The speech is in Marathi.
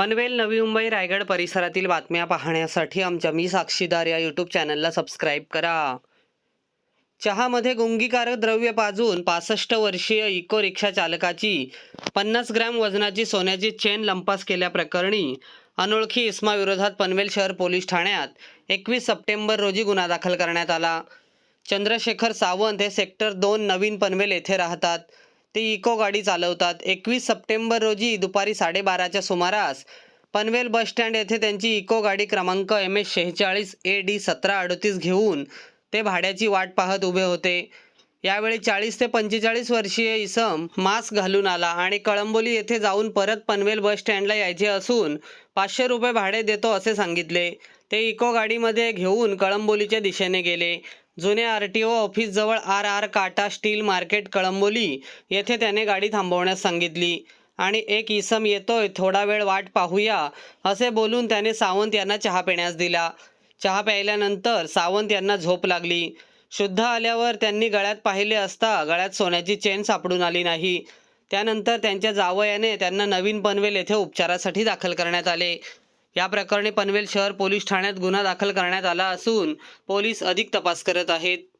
पनवेल नवी मुंबई रायगड परिसरातील बातम्या पाहण्यासाठी आमच्या मी साक्षीदार या यूट्यूब चॅनलला सबस्क्राईब करा. चहामध्ये गुंगीकारक द्रव्य पाजून पासष्ट वर्षीय इको रिक्षा चालकाची पन्नास ग्रॅम वजनाची सोन्याची चेन लंपास केल्याप्रकरणी अनोळखी इस्माविरोधात पनवेल शहर पोलीस ठाण्यात एकवीस सप्टेंबर रोजी गुन्हा दाखल करण्यात आला. चंद्रशेखर सावंत हे सेक्टर दोन नवीन पनवेल येथे राहतात. ते इको गाडी चालवतात. एकवीस सप्टेंबर रोजी दुपारी साडेबाराच्या सुमारास पनवेल बस स्टँड येथे त्यांची इको गाडी क्रमांक एम एस शेहेचाळीस ए डी सतरा अडतीस घेऊन ते भाड्याची वाट पाहत उभे होते. यावेळी चाळीस ते पंचेचाळीस वर्षीय इसम मास्क घालून आला आणि कळंबोली येथे जाऊन परत पनवेल बस स्टँडला यायचे असून पाचशे रुपये भाडे देतो असे सांगितले. ते इको गाडीमध्ये घेऊन कळंबोलीच्या दिशेने गेले. जुने आर टी ओ ऑफिसजवळ आर आर काटा स्टील मार्केट कळंबोली येथे त्याने गाडी थांबवण्यास सांगितली. आणि एक इसम येतोय थोडा वेळ वाट पाहूया असे बोलून त्याने सावंत यांना चहा पिण्यास दिला. चहा प्यायल्यानंतर सावंत यांना झोप लागली. शुद्ध आल्यावर त्यांनी गळ्यात पाहिले असता गळ्यात सोन्याची चेन सापडून आली नाही. त्यानंतर त्यांच्या जावयाने त्यांना नवीन पनवेल येथे उपचारासाठी दाखल करण्यात आले. या प्रकरणी पनवेल शहर पोलीस ठाण्यात गुन्हा दाखल करण्यात आला असून पोलीस अधिक तपास करत आहेत.